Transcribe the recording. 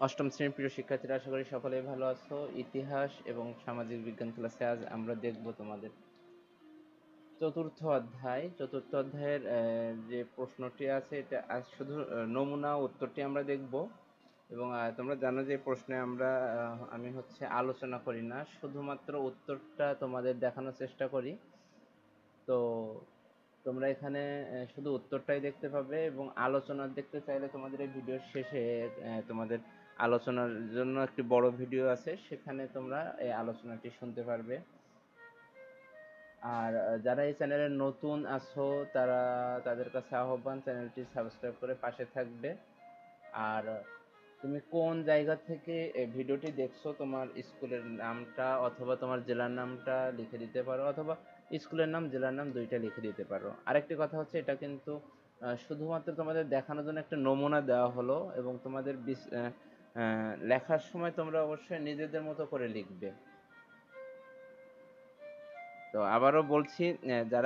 অষ্টম শ্রেণির প্রিয় শিক্ষার্থীরা, আশা করি সকলেই ভালো আছো। ইতিহাস এবং সামাজিক বিজ্ঞান ক্লাসে আজ আমরা দেখব তোমাদের। চতুর্থ অধ্যায়। চতুর্থ অধ্যায়ের যে প্রশ্নটি আছে, এটা আজ শুধু নমুনা উত্তরটি আমরা দেখব। এবং তোমরা জানো যে প্রশ্নে আমরা আমি হচ্ছে আলোচনা করি না, শুধুমাত্র উত্তরটা তোমাদের দেখানোর চেষ্টা করি। তো তোমরা এখানে শুধু উত্তরটাই দেখতে পাবে এবং আলোচনা দেখতে চাইলে তোমাদের এই ভিডিওর শেষে তোমাদের আলোচনার জন্য একটি বড় ভিডিও আছে, সেখানে তোমরা এই আলোচনাটি শুনতে পারবে। আর যারা এই চ্যানেলে নতুন আছো, তারা তাদের কাছে আহ্বান, চ্যানেলটি সাবস্ক্রাইব করে পাশে থাকবে। আর, তুমি কোন জায়গা থেকে ভিডিওটি দেখছ, তোমার স্কুলের নামটা অথবা তোমার জেলার নামটা লিখে দিতে পারো, অথবা স্কুলের নাম, জেলার নাম দুইটা লিখে দিতে পারো। আরেকটি কথা হচ্ছে, এটা কিন্তু শুধুমাত্র তোমাদের দেখানোর জন্য একটা নমুনা দেওয়া হলো এবং তোমাদের লেখার সময় তোমরা অবশ্যই নিজেদের মতো করে লিখবে। তো আবারও বলছি যারা